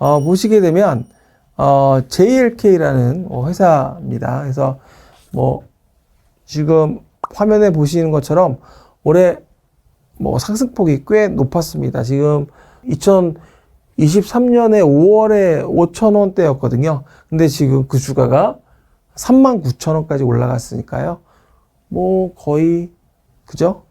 어, 보시게 되면 어, JLK라는 어, 회사입니다. 그래서 뭐 지금 화면에 보시는 것처럼 올해 뭐 상승폭이 꽤 높았습니다. 지금 2023년에 5월에 5천 원대였거든요. 근데 지금 그 주가가 3만 9천 원까지 올라갔으니까요. 뭐 거의 그죠?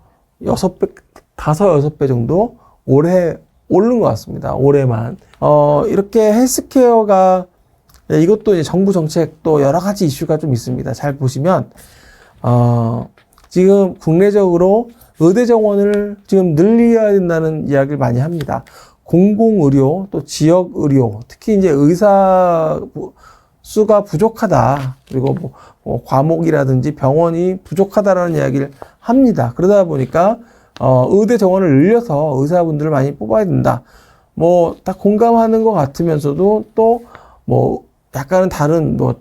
여섯 배, 다섯 여섯 배 정도 올해 오른 것 같습니다. 올해만. 어, 이렇게 헬스케어가 네, 이것도 이제 정부 정책 또 여러 가지 이슈가 좀 있습니다. 잘 보시면 어, 지금 국내적으로 의대 정원을 지금 늘려야 된다는 이야기를 많이 합니다. 공공의료 또 지역의료 특히 이제 의사 수가 부족하다 그리고 뭐, 뭐 과목이라든지 병원이 부족하다라는 이야기를 합니다. 그러다 보니까 어, 의대 정원을 늘려서 의사분들을 많이 뽑아야 된다. 뭐 다 공감하는 것 같으면서도 또 뭐 약간은 다른 뭐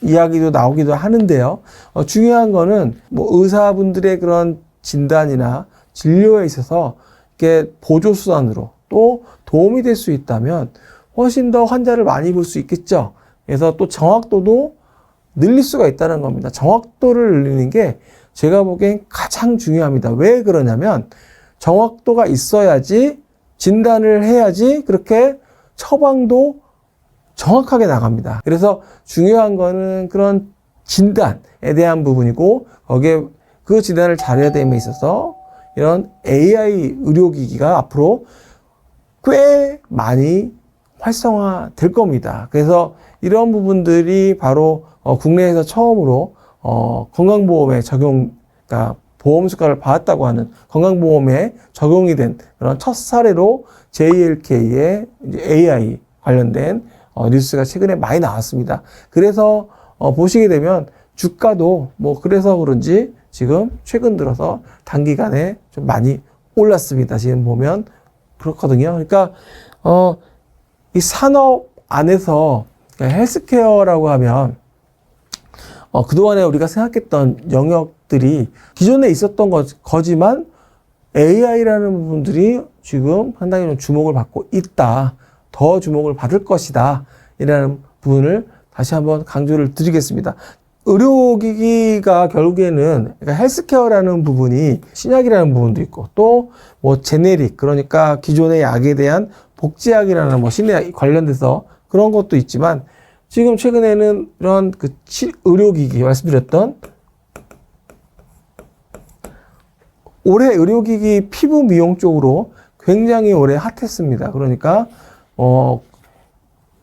이야기도 나오기도 하는데요. 어, 중요한 거는 뭐 의사분들의 그런 진단이나 진료에 있어서 이게 보조 수단으로 또 도움이 될 수 있다면 훨씬 더 환자를 많이 볼 수 있겠죠. 그래서 또 정확도도 늘릴 수가 있다는 겁니다. 정확도를 늘리는 게 제가 보기엔 가장 중요합니다. 왜 그러냐면 정확도가 있어야지 진단을 해야지 그렇게 처방도 정확하게 나갑니다. 그래서 중요한 거는 그런 진단에 대한 부분이고 거기에 그 진단을 잘해야 됨에 있어서 이런 AI 의료기기가 앞으로 꽤 많이 활성화 될 겁니다. 그래서 이런 부분들이 바로 어, 국내에서 처음으로 어, 건강보험에 적용, 그러니까 보험 수가를 받았다고 하는 건강보험에 적용이 된 그런 첫 사례로 JLK의 AI 관련된 어, 뉴스가 최근에 많이 나왔습니다. 그래서 어, 보시게 되면 주가도 뭐 그래서 그런지 지금 최근 들어서 단기간에 좀 많이 올랐습니다. 지금 보면 그렇거든요. 그러니까 어, 이 산업 안에서 그러니까 헬스케어라고 하면 어, 그동안에 우리가 생각했던 영역들이 기존에 있었던 거, 거지만 AI라는 부분들이 지금 상당히 좀 주목을 받고 있다. 더 주목을 받을 것이다. 이라는 부분을 다시 한번 강조를 드리겠습니다. 의료기기가 결국에는 그러니까 헬스케어라는 부분이 신약이라는 부분도 있고 또 뭐 제네릭 그러니까 기존의 약에 대한 복제약이라는 뭐 신약 관련돼서 그런 것도 있지만 지금 최근에는 이런 그 의료기기 말씀드렸던 올해 의료기기 피부 미용 쪽으로 굉장히 올해 핫했습니다. 그러니까 어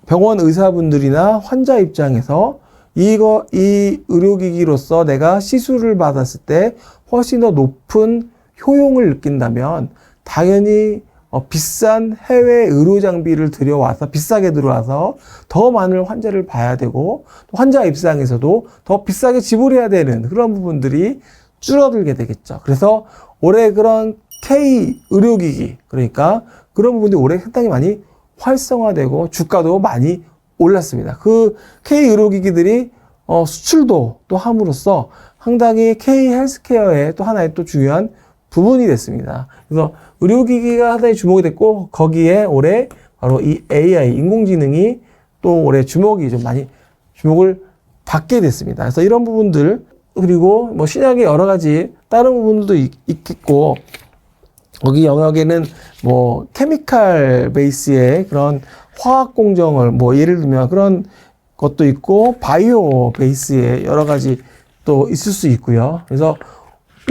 병원 의사분들이나 환자 입장에서 이거 이 의료기기로서 내가 시술을 받았을 때 훨씬 더 높은 효용을 느낀다면 당연히 어, 비싼 해외 의료 장비를 들여와서 비싸게 들어와서 더 많은 환자를 봐야 되고 환자 입장에서도 더 비싸게 지불해야 되는 그런 부분들이 줄어들게 되겠죠. 그래서 올해 그런 K 의료기기 그러니까 그런 부분들이 올해 상당히 많이 활성화되고 주가도 많이 올랐습니다. 그 K 의료기기들이 어, 수출도 또 함으로써 상당히 K 헬스케어의 또 하나의 또 중요한 부분이 됐습니다. 그래서 의료기기가 상당히 주목이 됐고 거기에 올해 바로 이 AI 인공지능이 또 올해 주목이 좀 많이 주목을 받게 됐습니다. 그래서 이런 부분들 그리고 뭐 신약의 여러 가지 다른 부분들도 있, 있겠고 거기 영역에는 뭐 케미칼 베이스의 그런 화학 공정을 뭐 예를 들면 그런 것도 있고 바이오 베이스의 여러 가지 또 있을 수 있고요. 그래서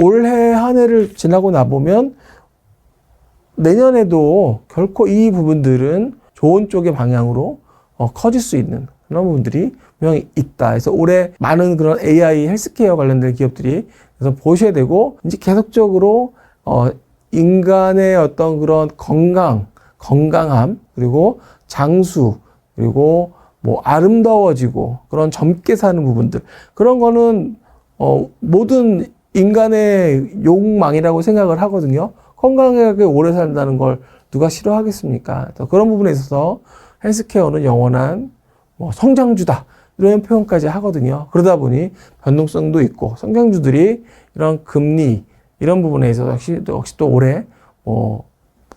올해 한 해를 지나고 나보면 내년에도 결코 이 부분들은 좋은 쪽의 방향으로 어, 커질 수 있는 그런 부분들이 분명히 있다. 그래서 올해 많은 그런 AI 헬스케어 관련된 기업들이 그래서 보셔야 되고 이제 계속적으로 어, 인간의 어떤 그런 건강, 건강함, 그리고 장수, 그리고 뭐 아름다워지고 그런 젊게 사는 부분들. 그런 거는 어, 모든 인간의 욕망이라고 생각을 하거든요. 건강하게 오래 산다는 걸 누가 싫어하겠습니까? 그런 부분에 있어서 헬스케어는 영원한 뭐 성장주다. 이런 표현까지 하거든요. 그러다 보니 변동성도 있고 성장주들이 이런 금리 이런 부분에 있어서 역시 또, 역시 또 올해 뭐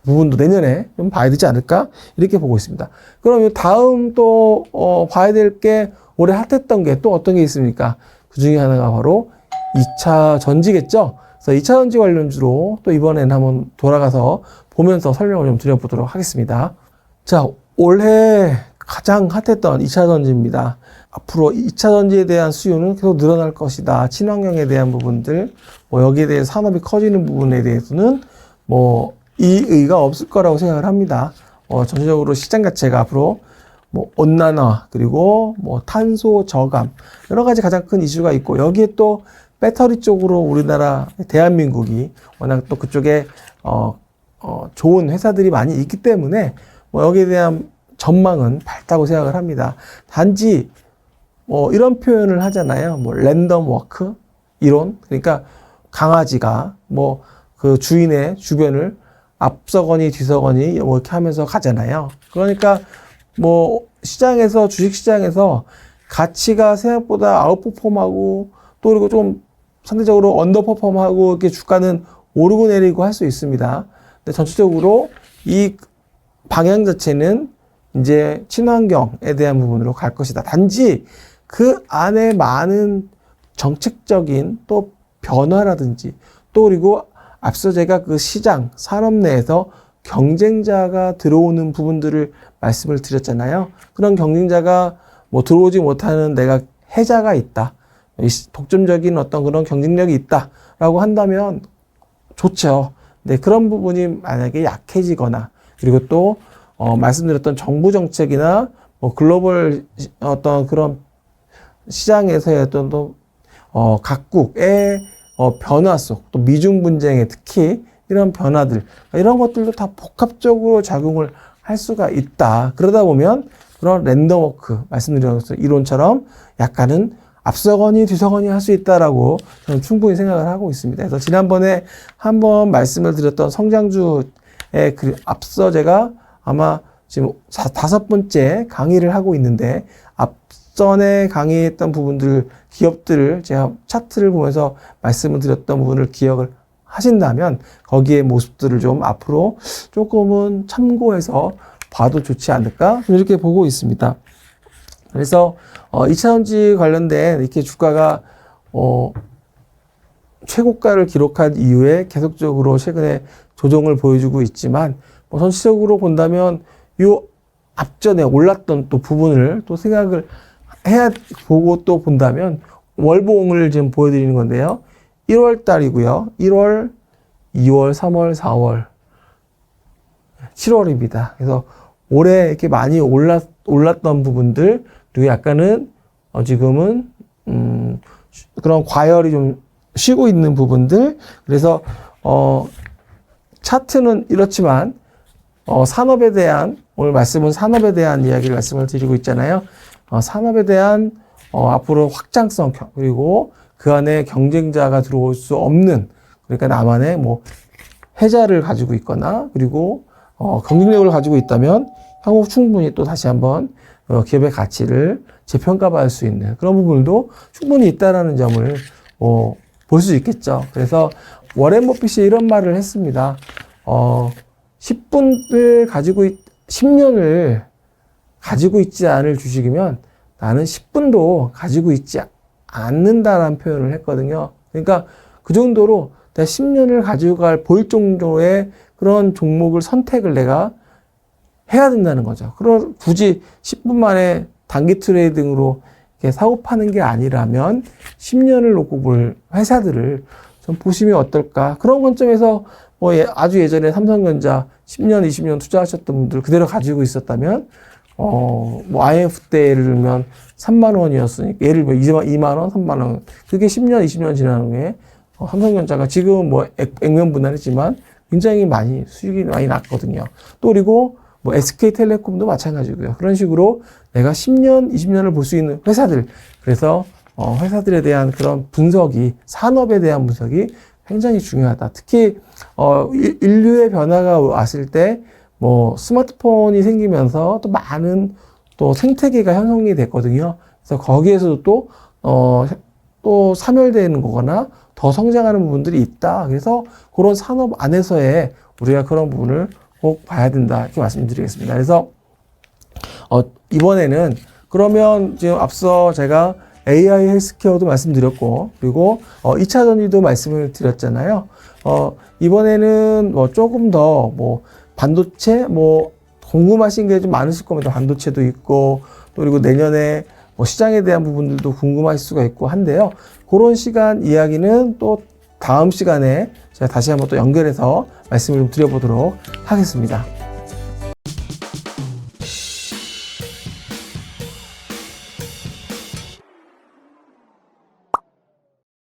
부분도 내년에 좀 봐야 되지 않을까 이렇게 보고 있습니다. 그럼 다음 또 어, 봐야 될 게 올해 핫했던 게 또 어떤 게 있습니까? 그 중에 하나가 바로 2차 전지겠죠. 그래서 2차 전지 관련주로 또 이번에는 한번 돌아가서 보면서 설명을 좀 드려보도록 하겠습니다. 자, 올해 가장 핫했던 2차 전지입니다. 앞으로 2차 전지에 대한 수요는 계속 늘어날 것이다. 친환경에 대한 부분들, 뭐 여기에 대해 산업이 커지는 부분에 대해서는 뭐 이의가 없을 거라고 생각을 합니다. 어, 전체적으로 시장 자체가 앞으로 뭐 온난화 그리고 뭐 탄소 저감 여러 가지 가장 큰 이슈가 있고 여기에 또 배터리 쪽으로 우리나라 대한민국이 워낙 또 그쪽에 어, 어, 좋은 회사들이 많이 있기 때문에 뭐 여기에 대한 전망은 밝다고 생각을 합니다. 단지 뭐 이런 표현을 하잖아요. 뭐 랜덤 워크 이론 그러니까 강아지가 뭐 그 주인의 주변을 앞서거니 뒤서거니 뭐 이렇게 하면서 가잖아요. 그러니까 뭐 시장에서 주식 시장에서 가치가 생각보다 아웃퍼폼하고 또 그리고 좀 상대적으로 언더퍼폼하고 이렇게 주가는 오르고 내리고 할 수 있습니다. 근데 전체적으로 이 방향 자체는 이제 친환경에 대한 부분으로 갈 것이다. 단지 그 안에 많은 정책적인 또 변화라든지 또 그리고 앞서 제가 그 시장, 산업 내에서 경쟁자가 들어오는 부분들을 말씀을 드렸잖아요. 그런 경쟁자가 뭐 들어오지 못하는 내가 해자가 있다. 이 독점적인 어떤 그런 경쟁력이 있다라고 한다면 좋죠. 네, 그런 부분이 만약에 약해지거나 그리고 또 어, 말씀드렸던 정부 정책이나 뭐 글로벌 시- 어떤 그런 시장에서의 어떤 또 어, 각국의 어, 변화 속, 또 미중 분쟁의 특히 이런 변화들, 이런 것들도 다 복합적으로 작용을 할 수가 있다. 그러다 보면 그런 랜덤워크, 것처럼 이론처럼 약간은 앞서거니 뒤서거니 할 수 있다라고 저는 충분히 생각을 하고 있습니다. 그래서 지난번에 한번 말씀을 드렸던 성장주의 그 앞서 제가 아마 지금 자- 다섯 번째 강의를 하고 있는데 앞전에 강의했던 부분들 기업들을 제가 차트를 보면서 말씀을 드렸던 부분을 기억을 하신다면 거기에 모습들을 좀 앞으로 조금은 참고해서 봐도 좋지 않을까 이렇게 보고 있습니다. 그래서 어, 2차 전지 관련된 이렇게 주가가 어, 최고가를 기록한 이후에 계속적으로 최근에 조정을 보여주고 있지만 뭐 전체적으로 본다면 요 앞전에 올랐던 또 부분을 또 생각을 해야 보고 또 본다면 월봉을 지금 보여드리는 건데요. 1월 달이고요. 1월, 2월, 3월, 4월, 7월입니다. 그래서 올해 이렇게 많이 올랐, 올랐던 부분들, 그리고 약간은, 어, 지금은, 음, 쉬- 그런 과열이 좀 쉬고 있는 부분들. 그래서, 어, 차트는 이렇지만, 어, 산업에 대한, 오늘 말씀은 산업에 대한 이야기를 말씀을 드리고 있잖아요. 어, 산업에 대한, 어, 앞으로 확장성, 겨- 그리고 그 안에 경쟁자가 들어올 수 없는, 그러니까 나만의 뭐, 해자를 가지고 있거나, 그리고, 어, 경쟁력을 가지고 있다면, 향후 충분히 또 다시 한번, 어, 기업의 가치를 재평가받을 수 있는 그런 부분도 충분히 있다라는 점을, 어, 볼 수 있겠죠. 그래서, 워렌 버핏이 이런 말을 했습니다. 어, 10분을 가지고, 있, 10년을 가지고 있지 않을 주식이면 나는 10분도 가지고 있지 않는다라는 표현을 했거든요. 그러니까 그 정도로 내가 10년을 가지고 갈 볼 정도의 그런 종목을 선택을 내가 해야 된다는 거죠. 그럼 굳이 10분 만에 단기 트레이딩으로 사고 파는 게 아니라면 10년을 놓고 볼 회사들을 좀 보시면 어떨까. 그런 관점에서 뭐 예- 아주 예전에 삼성전자 10년, 20년 투자하셨던 분들 그대로 가지고 있었다면 어, 뭐 IMF 때 예를 들면 3만 원이었으니까 예를 들면 2만, 2만 원, 3만 원. 그게 10년, 20년 지난 후에 어, 삼성전자가 지금은 뭐 액, 액면 분할했지만 굉장히 많이 수익이 많이 났거든요. 또 그리고 뭐 SK텔레콤도 마찬가지고요. 그런 식으로 내가 10년, 20년을 볼 수 있는 회사들. 그래서 어, 회사들에 대한 그런 분석이 산업에 대한 분석이 굉장히 중요하다. 특히 어, 일- 인류의 변화가 왔을 때 뭐 스마트폰이 생기면서 또 많은 또 생태계가 형성이 됐거든요. 그래서 거기에서도 또, 어, 또 사멸되는 거거나 더 성장하는 부분들이 있다. 그래서 그런 산업 안에서의 우리가 그런 부분을 꼭 봐야 된다 이렇게 말씀드리겠습니다. 그래서 어, 이번에는 그러면 지금 앞서 제가 AI 헬스케어도 말씀드렸고 그리고 어, 2차 전지도 말씀을 드렸잖아요. 어, 이번에는 뭐 조금 더 뭐 반도체 뭐 궁금하신 게 좀 많으실 겁니다. 반도체도 있고 또 그리고 내년에 뭐 시장에 대한 부분들도 궁금하실 수가 있고 한데요. 그런 시간 이야기는 또 다음 시간에 제가 다시 한번 또 연결해서 말씀을 좀 드려보도록 하겠습니다.